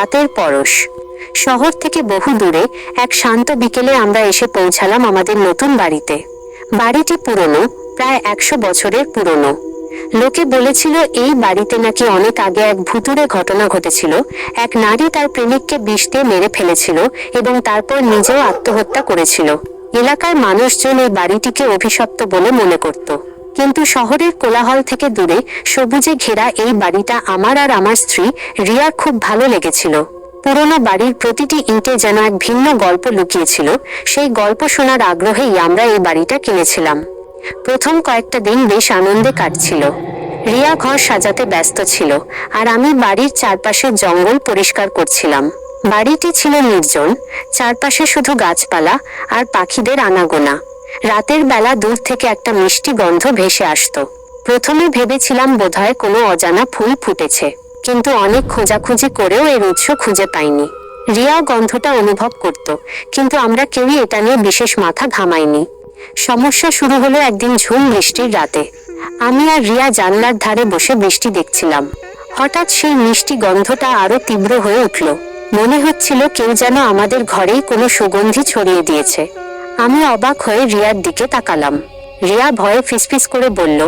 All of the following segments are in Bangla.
রাতের পরশ। শহর থেকে বহু দূরে এক শান্ত বিকেলে আমরা এসে পৌঁছালাম আমাদের নতুন বাড়িতে। বাড়িটি পুরনো, প্রায় একশো বছরের পুরনো। লোকে বলেছিল, এই বাড়িতে নাকি অনেক আগে এক ভুতুরে ঘটনা ঘটেছিল। এক নারী তার প্রেমিককে বিষ দিয়ে মেরে ফেলেছিল এবং তারপর নিজেও আত্মহত্যা করেছিল। এলাকার মানুষজন এই বাড়িটিকে অভিশপ্ত বলে মনে করত। কিন্তু শহরের কোলাহল থেকে দূরে সবুজে ঘেরা এই বাড়িটা আমার আর আমার স্ত্রী রিয়ার খুব ভালো লেগেছিল। পুরনো বাড়ির প্রতিটি ইঁটে যেন এক ভিন্ন গল্প লুকিয়েছিল, সেই গল্প শোনার আগ্রহেই আমরা এই বাড়িটা কিনেছিলাম। প্রথম কয়েকটা দিন বেশ আনন্দে কাটছিল। রিয়া ঘর সাজাতে ব্যস্ত ছিল আর আমি বাড়ির চারপাশের জঙ্গল পরিষ্কার করছিলাম। বাড়িটি ছিল নির্জন, চারপাশে শুধু গাছপালা আর পাখিদের আনাগোনা। রাতের বেলা দূর থেকে একটা মিষ্টি গন্ধ ভেসে আসতো। প্রথমে ভেবেছিলাম বোধহয় কোনো অজানা ফুল ফুটেছে, কিন্তু অনেক খোঁজাখুঁজি করেও এর উৎস খুঁজে পাইনি। রিয়াও গন্ধটা অনুভব করত, কিন্তু আমরা কেউই এটা নিয়ে বিশেষ মাথা ঘামাইনি। সমস্যা শুরু হলো একদিন ঝুম বৃষ্টির রাতে। আমি আর রিয়া জানলার ধারে বসে বৃষ্টি দেখছিলাম। হঠাৎ সেই মিষ্টি গন্ধটা আরও তীব্র হয়ে উঠল। মনে হচ্ছিল কেউ যেন আমাদের ঘরেই কোনো সুগন্ধি ছড়িয়ে দিয়েছে। আমি অবাক হয়ে রিয়ার দিকে তাকালাম। রিয়া ভয়ে ফিসফিস করে বলল,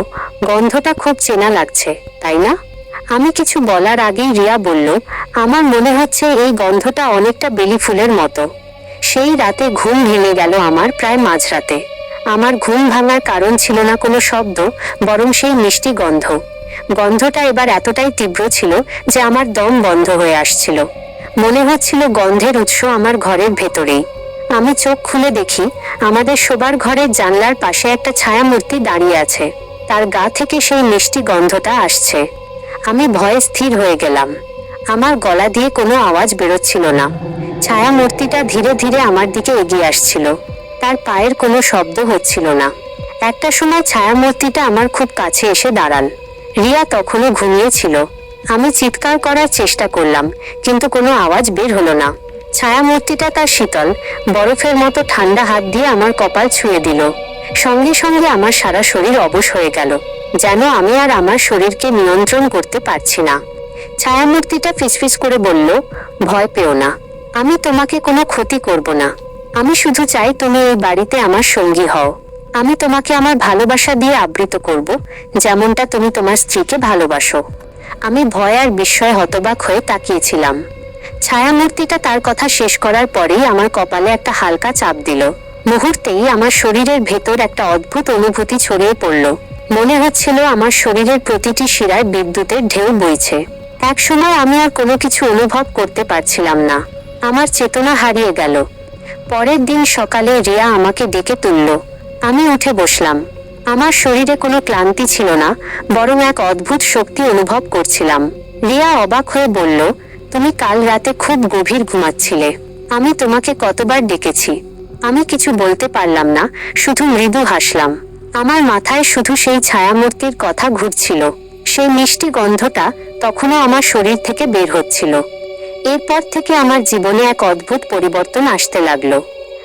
গন্ধটা খুব চেনা লাগছে, তাই না? আমি কিছু বলার আগেই রিয়া বলল, আমার মনে হচ্ছে এই গন্ধটা অনেকটা বেলি ফুলের মতো। সেই রাতে ঘুম ভেঙে গেল আমার প্রায় মাঝরাতে। আমার ঘুম ভাঙার কারণ ছিল না কোনো শব্দ, বরং সেই মিষ্টি গন্ধ। গন্ধটা এবার এতটাই তীব্র ছিল যে আমার দম বন্ধ হয়ে আসছিল। মনে হচ্ছিল গন্ধের উৎস আমার ঘরের ভেতরেই। আমি চোখ খুলে দেখি আমাদের শোবার ঘরের জানলার পাশে একটা ছায়ামূর্তি দাঁড়িয়ে আছে। তার গা থেকে সেই মিষ্টি গন্ধটা আসছে। আমি ভয়ে স্থির হয়ে গেলাম। আমার গলা দিয়ে কোনো আওয়াজ বেরোচ্ছিল না। ছায়ামূর্তিটা ধীরে ধীরে আমার দিকে এগিয়ে আসছিল। তার পায়ের কোনো শব্দ হচ্ছিল না। একটা সময় ছায়ামূর্তিটা আমার খুব কাছে এসে দাঁড়াল। রিয়া তখনও ঘুমিয়েছিল। আমি চিৎকার করার চেষ্টা করলাম, কিন্তু কোনো আওয়াজ বের হলো না। ছায়ামূর্তিটা তার শীতল, বরফের মতো ঠান্ডা হাত দিয়ে আমার কপাল ছুঁয়ে দিল। সঙ্গে সঙ্গে আমার সারা শরীর অবশ হয়ে গেল, যেন আমি আর আমার শরীরকে নিয়ন্ত্রণ করতে পারছি না। ছায়ামূর্তিটা ফিসফিস করে বলল, ভয় পেও না, আমি তোমাকে কোনো ক্ষতি করব না। আমি শুধু চাই তুমি এই বাড়িতে আমার সঙ্গী হও। আমি তোমাকে আমার ভালোবাসা দিয়ে আবৃত করব, যেমনটা তুমি তোমার স্ত্রীকে ভালোবাসো। আমি ভয় আর বিস্ময়ে হতবাক হয়ে তাকিয়েছিলাম। ছায়ামূর্তিটা তার কথা শেষ করার পরেই আমার কপালে একটা হালকা চাপ দিল। মুহূর্তেই আমার শরীরের ভেতর একটা অদ্ভুত অনুভূতি ছড়িয়ে পড়ল। মনে হচ্ছিল আমার শরীরের প্রতিটি শিরায় বিদ্যুতের ঢেউ বইছে। এক সময় আমি আর কোনো কিছু অনুভব করতে পারছিলাম না। আমার চেতনা হারিয়ে গেল। পরের দিন সকালে রিয়া আমাকে ডেকে তুলল। আমি উঠে বসলাম। আমার শরীরে কোনো ক্লান্তি ছিল না, বরং এক অদ্ভুত শক্তি অনুভব করছিলাম। রিয়া অবাক হয়ে বলল তুমি কাল রাতে খুব গভীর ঘুমাচ্ছিলে। আমি তোমাকে কতবার ডেকেছি। আমি কিছু বলতে পারলাম না, শুধু মৃদু হাসলাম। আমার মাথায় শুধু সেই ছায়ামূর্তির কথা ঘুরছিল। সেই মিষ্টি গন্ধটা তখনও আমার শরীর থেকে বের হচ্ছিল। এরপর থেকে আমার জীবনে এক অদ্ভুত পরিবর্তন আসতে লাগল।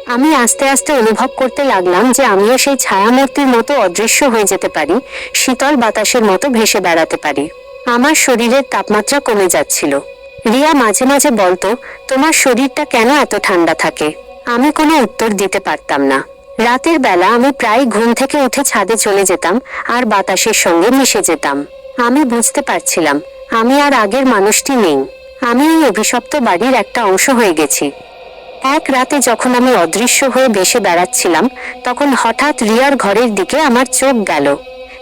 আমি আস্তে আস্তে অনুভব করতে লাগলাম যে আমিও সেই ছায়ামূর্তির মতো অদৃশ্য হয়ে যেতে পারি, শীতল বাতাসের মতো ভেসে বেড়াতে পারি। আমার শরীরের তাপমাত্রা কমে যাচ্ছিল। রিয়া মাঝে মাঝে বলতো, তোমার শরীরটা কেন এত ঠান্ডা থাকে? আমি কোনো উত্তর দিতে পারতাম না। রাতের বেলা আমি প্রায় ঘুম থেকে উঠে ছাদে চলে যেতাম আর বাতাসের সঙ্গে মিশে যেতাম। আমি বুঝতে পারছিলাম, আমি আর আগের মানুষটি নেই। আমি এই অভিশপ্ত বাড়ির একটা অংশ হয়ে গেছি। এক রাতে যখন আমি অদৃশ্য হয়ে বেশে বেড়াচ্ছিলাম, তখন হঠাৎ রিয়ার ঘরের দিকে আমার চোখ গেল।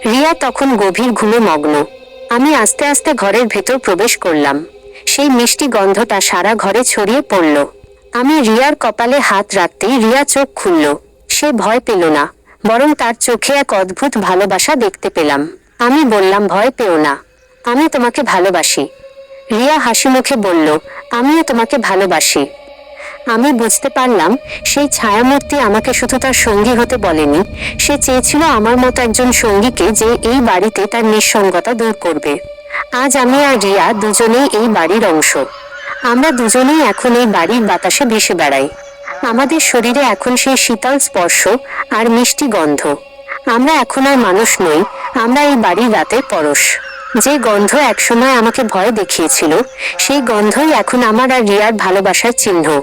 রিয়া তখন গভীর ঘুমে মগ্ন। আমি আস্তে আস্তে ঘরের ভেতর প্রবেশ করলাম। সেই মিষ্টি গন্ধটা সারা ঘরে ছড়িয়ে পড়ল। আমি রিয়ার কপালে হাত রাখতেই রিয়া চোখ খুলল। সে ভয় পেল না, বরং তার চোখে এক অদ্ভুত ভালোবাসা দেখতে পেলাম। আমি বললাম, ভয় পেও না, আমি তোমাকে ভালোবাসি। রিয়া হাসি মুখে বলল, আমিও তোমাকে ভালোবাসি। আমি বুঝতে পারলাম, সেই ছায়ামূর্তি আমাকে শুধু তার সঙ্গী হতে বলেনি, সে চেয়েছিল আমার মতো একজন সঙ্গীকে যে এই বাড়িতে তার নিঃসঙ্গতা দূর করবে। আজ আমি আর রিয়া দুজনেই এই বাড়ির অংশ। আমরা দুজনেই এখন এই বাড়ির বাতাসে ভেসে বেড়াই। আমাদের শরীরে এখন সেই শীতল স্পর্শ আর মিষ্টি গন্ধ। আমরা এখন আর মানুষ নই, আমরা এই বাড়ির রাতের পরশ। যে গন্ধ একসময় আমাকে ভয় দেখিয়েছিল, সেই গন্ধই এখন আমার আর রিয়ার ভালোবাসার চিহ্ন।